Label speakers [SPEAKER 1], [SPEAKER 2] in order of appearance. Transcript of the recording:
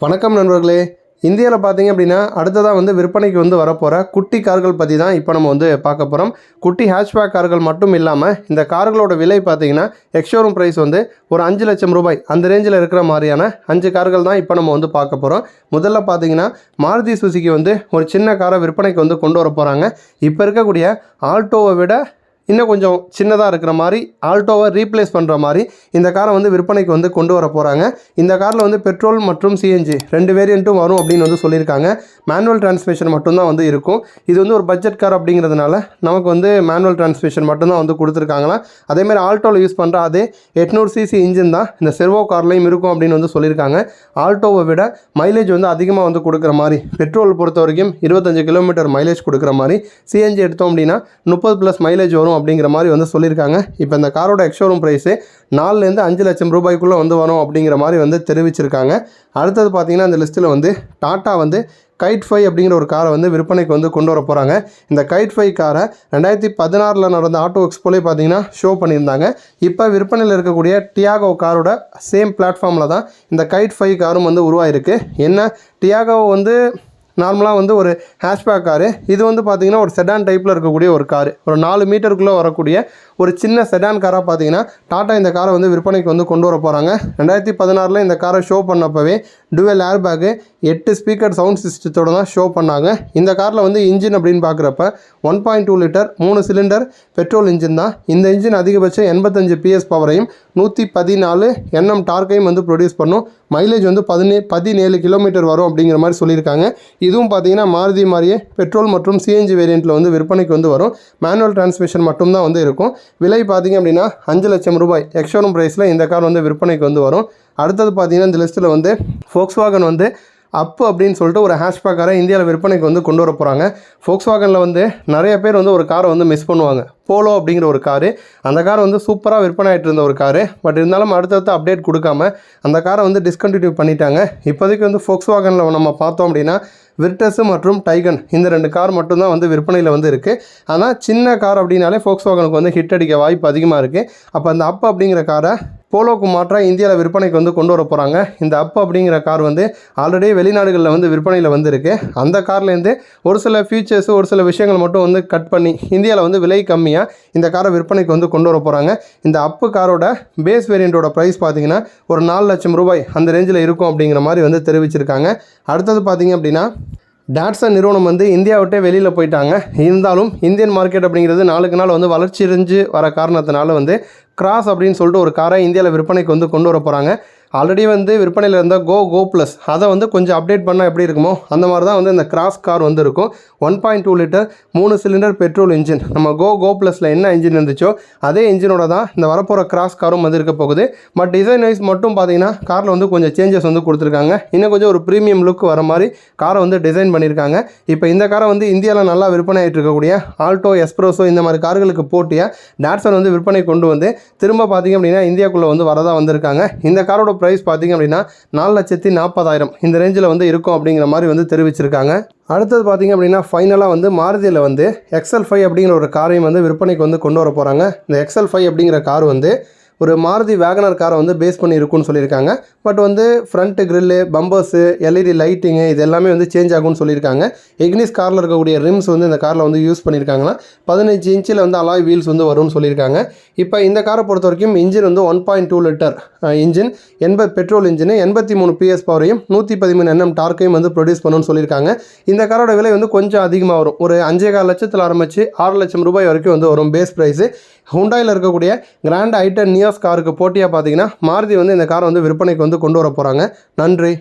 [SPEAKER 1] வணக்கம் நண்பர்களே. இந்தியாவில் பார்த்தீங்க அப்படின்னா அடுத்ததாக வந்து விற்பனைக்கு வந்து வரப்போகிற குட்டி கார்கள் பற்றி தான் இப்போ நம்ம வந்து பார்க்க போகிறோம் குட்டி ஹேஷ்பேக் கார்கள் மட்டும் இல்லாமல் இந்த கார்களோட விலை பார்த்தீங்கன்னா எக்ஷோரூம் ப்ரைஸ் வந்து ஒரு அஞ்சு லட்சம் ரூபாய் அந்த ரேஞ்சில் இருக்கிற மாதிரியான அஞ்சு கார்கள் தான் இப்போ நம்ம வந்து பார்க்க போகிறோம் முதல்ல பார்த்தீங்கன்னா மாருதி சுசுகி வந்து ஒரு சின்ன காரை விற்பனைக்கு வந்து கொண்டு வர போகிறாங்க இப்போ இருக்கக்கூடிய ஆல்டோவை விட இன்னும் கொஞ்சம் சின்னதாக இருக்கிற மாதிரி ஆல்டோவை ரீப்ளேஸ் பண்ணுற மாதிரி இந்த காரை வந்து விற்பனைக்கு வந்து கொண்டு வர போகிறாங்க இந்த காரில் வந்து பெட்ரோல் மற்றும் சிஎன்ஜி ரெண்டு வேரியண்ட்டும் வரும் அப்படின்னு வந்து சொல்லியிருக்காங்க. மேனுவல் டிரான்ஸ்மிஷன் மட்டும்தான் வந்து இருக்கும். இது வந்து ஒரு பட்ஜெட் கார் அப்படிங்கிறதுனால நமக்கு வந்து மேனுவல் டிரான்ஸ்மிஷன் மட்டும்தான் வந்து கொடுத்துருக்காங்களாம். அதேமாதிரி ஆல்டோவில் யூஸ் பண்ணுற அதே எட்நூறு சிசி இன்ஜின் தான் இந்த செர்வோ கார்லையும் இருக்கும் அப்படின்னு வந்து சொல்லியிருக்காங்க. ஆல்டோவை விட மைலேஜ் வந்து அதிகமாக வந்து கொடுக்குற மாதிரி பெட்ரோல் பொறுத்த வரைக்கும் இருபத்தஞ்சு கிலோமீட்டர் மைலேஜ் கொடுக்குற மாதிரி சிஎன்ஜி எடுத்தோம் அப்படின்னா முப்பது ப்ளஸ் மைலேஜ் வரும் அப்படிங்கிற மாதிரி வந்து சொல்லியிருக்காங்க. இப்போ இந்த காரோட எக்ஷோரூம் ப்ரைஸு நாலுலேருந்து அஞ்சு லட்சம் ரூபாய்க்குள்ளே வந்து வரும் அப்படிங்கிற மாதிரி வந்து தெரிவிச்சிருக்காங்க. அடுத்தது பார்த்தீங்கன்னா அந்த லிஸ்ட்டில் வந்து டாட்டா வந்து கைட் ஃபை அப்படிங்கிற ஒரு காரை வந்து விற்பனைக்கு வந்து கொண்டு வர போகிறாங்க இந்த கைட் ஃபை காரை ரெண்டாயிரத்தி பதினாறில் நடந்த ஆட்டோ எக்ஸ்போலே பார்த்தீங்கன்னா ஷோ பண்ணியிருந்தாங்க. இப்போ விற்பனையில் இருக்கக்கூடிய டியாகோ காரோட சேம் பிளாட்ஃபார்மில் தான் இந்த கைட் ஃபை காரும் வந்து உருவாயிருக்கு. என்ன? டியாகோ வந்து நார்மலாக வந்து ஒரு ஹேஷ்பேக் காரு. இது வந்து பார்த்தீங்கன்னா ஒரு செடான் டைப்பில் இருக்கக்கூடிய ஒரு காரு. ஒரு நாலு மீட்டருக்குள்ளே வரக்கூடிய ஒரு சின்ன செடான் காராக பார்த்தீங்கன்னா டாட்டா இந்த காரை வந்து விற்பனைக்கு வந்து கொண்டு வர போகிறாங்க ரெண்டாயிரத்தி பதினாறில் இந்த காரை ஷோ பண்ணப்பவே டுவெல் ஏர் பேக்கு எட்டு ஸ்பீக்கர் சவுண்ட் சிஸ்டத்தோட தான் ஷோ பண்ணாங்க. இந்த காரில் வந்து இன்ஜின் அப்படின்னு பார்க்குறப்ப ஒன் பாயிண்ட் டூ லிட்டர் மூணு சிலிண்டர் பெட்ரோல் இன்ஜின் தான். இந்த இன்ஜின் அதிகபட்சம் எண்பத்தஞ்சு பிஎஸ் பவரையும் நூற்றி பதினாலு என்எம் டார்க்கையும் வந்து ப்ரொடியூஸ் பண்ணும். மைலேஜ் வந்து பதினே பதினேழு கிலோமீட்டர் வரும் அப்படிங்கிற மாதிரி சொல்லியிருக்காங்க. இதுவும் பார்த்தீங்கன்னா மாருதி மாதிரியே பெட்ரோல் மற்றும் சிஎன்ஜி வேரியண்ட்டில் வந்து விற்பனைக்கு வந்து வரும். மேனுவல் டிரான்ஸ்மிஷன் மட்டும்தான் வந்து இருக்கும். விலை பார்த்திங்க அப்படின்னா அஞ்சு லட்சம் ரூபாய். எக்ஷோரூம் ப்ரைஸில் இந்த கார் வந்து விற்பனைக்கு வந்து வரும். அடுத்தது பார்த்தீங்கன்னா இந்த லிஸ்ட்டில் வந்து ஃபோக்ஸ்வாகன் வந்து அப்பு அப்படின்னு சொல்லிட்டு ஒரு ஹேஷ்பேக் காரை இந்தியாவில் விற்பனைக்கு வந்து கொண்டு வர போகிறாங்க ஃபோக்ஸ்வாகனில் வந்து நிறைய பேர் வந்து ஒரு காரை வந்து மிஸ் பண்ணுவாங்க. போலோ அப்படிங்கிற ஒரு காரு. அந்த கார் வந்து சூப்பராக விற்பனை ஆகிட்டு இருந்த ஒரு காரு. பட் இருந்தாலும் அடுத்தடுத்து அப்டேட் கொடுக்காம அந்த காரை வந்து டிஸ்கண்டினியூ பண்ணிட்டாங்க. இப்போதைக்கு வந்து ஃபோக்ஸ்வாகனில் நம்ம பார்த்தோம் அப்படின்னா விர்டஸ் மற்றும் டைகன் இந்த ரெண்டு கார் மட்டும்தான் வந்து விற்பனையில் வந்து இருக்குது ஆனால் சின்ன கார் அப்படின்னாலே ஃபோக்ஸ்வாகனுக்கு வந்து ஹிட் அடிக்க வாய்ப்பு அதிகமாக இருக்குது அப்போ அந்த அப் அப்படிங்கிற காரை போலோக்கு மாற்றாக இந்தியாவில் விற்பனைக்கு வந்து கொண்டு வர போகிறாங்க இந்த அப் அப்படிங்கிற கார் வந்து ஆல்ரெடி வெளிநாடுகளில் வந்து விற்பனையில் வந்திருக்கு. அந்த கார்லேருந்து ஒரு சில ஃபீச்சர்ஸ் ஒரு சில விஷயங்கள் மட்டும் வந்து கட் பண்ணி இந்தியாவில் வந்து விலை கம்மியாக இந்த காரை விற்பனைக்கு வந்து கொண்டு வர போகிறாங்க இந்த அப்பு காரோட பேஸ் வேரியண்ட்டோட ப்ரைஸ் பார்த்தீங்கன்னா ஒரு நாலு லட்சம் ரூபாய் அந்த ரேஞ்சில் இருக்கும் அப்படிங்கிற மாதிரி வந்து தெரிவிச்சிருக்காங்க. அடுத்தது பார்த்தீங்க அப்படின்னா டாட்ஸன் நிறுவனம் வந்து இந்தியா விட்டே வெளியில் போயிட்டாங்க. இருந்தாலும் இந்தியன் மார்க்கெட் அப்படிங்கிறது நாளுக்கு நாள் வந்து வளர்ச்சி வளர்ச்சியடைஞ்சு வர காரணத்தினால வந்து கிராஸ் அப்படின்னு சொல்லிட்டு ஒரு காரை இந்தியாவில் விற்பனைக்கு வந்து கொண்டு வர போகிறாங்க ஆல்ரெடி வந்து விற்பனையில் இருந்த கோ கோ ப்ளஸ் அதை வந்து கொஞ்சம் அப்டேட் பண்ணால் எப்படி இருக்குமோ அந்த மாதிரி தான் வந்து இந்த கிராஸ் கார் வந்து இருக்கும். ஒன் பாயிண்ட் டூ லிட்டர் மூணு சிலிண்டர் பெட்ரோல் இன்ஜின் நம்ம கோ கோ ப்ளஸில் என்ன இன்ஜின் இருந்துச்சோ அதே இன்ஜினோட தான் இந்த வரப்போகிற கிராஸ் காரும் வந்து இருக்க போகுது. பட் டிசைன் வைஸ் மட்டும் பார்த்தீங்கன்னா காரில் வந்து கொஞ்சம் சேஞ்சஸ் வந்து கொடுத்துருக்காங்க. இன்னும் கொஞ்சம் ஒரு ப்ரீமியம் லுக் வர மாதிரி காரை வந்து டிசைன் பண்ணியிருக்காங்க இப்போ இந்த காரை வந்து இந்தியாவில் நல்லா விற்பனை ஆகிட்டு இருக்கக்கூடிய ஆல்டோ எஸ்ப்ரோஸோ இந்த மாதிரி கார்களுக்கு போட்டியாக டேட்ஸன் வந்து விற்பனை கொண்டு வந்து திரும்ப பார்த்தீங்க அப்படின்னா இந்தியாக்குள்ளே வந்து வரதாக வந்திருக்காங்க. இந்த காரோட ப்ரைஸ் பார்த்தீங்க அப்படின்னா நாலு லட்சத்தி நாற்பதாயிரம் இந்த ரேஞ்சில் வந்து இருக்கும் அப்படிங்கிற மாதிரி வந்து தெரிவிச்சிருக்காங்க. அடுத்தது பார்த்தீங்க அப்படின்னா ஃபைனலாக வந்து மாருதியில் வந்து எக்ஸல் ஃபைவ் அப்படிங்கிற ஒரு காரையும் வந்து விற்பனைக்கு வந்து கொண்டு வர போகிறாங்க இந்த எக்ஸல் ஃபைவ் அப்படிங்கிற கார் வந்து ஒரு மாருதி வேகனர் காரை வந்து பேஸ் பண்ணி இருக்கும்னு சொல்லியிருக்காங்க. பட் வந்து front grill bumpers LED lighting இது எல்லாமே வந்து சேஞ்ச் ஆகும்னு சொல்லியிருக்காங்க. எக்னிஸ் காரில் இருக்கக்கூடிய ரிம்ஸ் வந்து இந்த காரில் வந்து யூஸ் பண்ணியிருக்காங்கன்னா பதினஞ்சு இன்ச்சில் வந்து அலாய் வீல்ஸ் வந்து வரும்னு சொல்லியிருக்காங்க. இப்போ இந்த காரை பொறுத்த வரைக்கும் இன்ஜின் வந்து one point two litre engine எண்பது பெட்ரோல் இன்ஜின் எண்பத்தி மூணு பிஎஸ் பவரையும் நூற்றி பதிமூணு என்எம் டார்க்கையும் வந்து ப்ரொடியூஸ் பண்ணணும்னு சொல்லியிருக்காங்க. இந்த காரோட விலை வந்து கொஞ்சம் அதிகமாக வரும். ஒரு அஞ்சே கால் லட்சத்தில் ஆரம்பித்து ஆறு லட்சம் ரூபாய் வரைக்கும் வந்து வரும் பேஸ் ப்ரைஸு ஹுண்டாயில் இருக்கக்கூடிய கிராண்ட் ஐட்டன் நியாஸ் காருக்கு போட்டியாக பார்த்தீங்கன்னா மாருதி வந்து இந்த காரை வந்து விற்பனைக்கு வந்து கொண்டு வர போகிறாங்க நன்றி.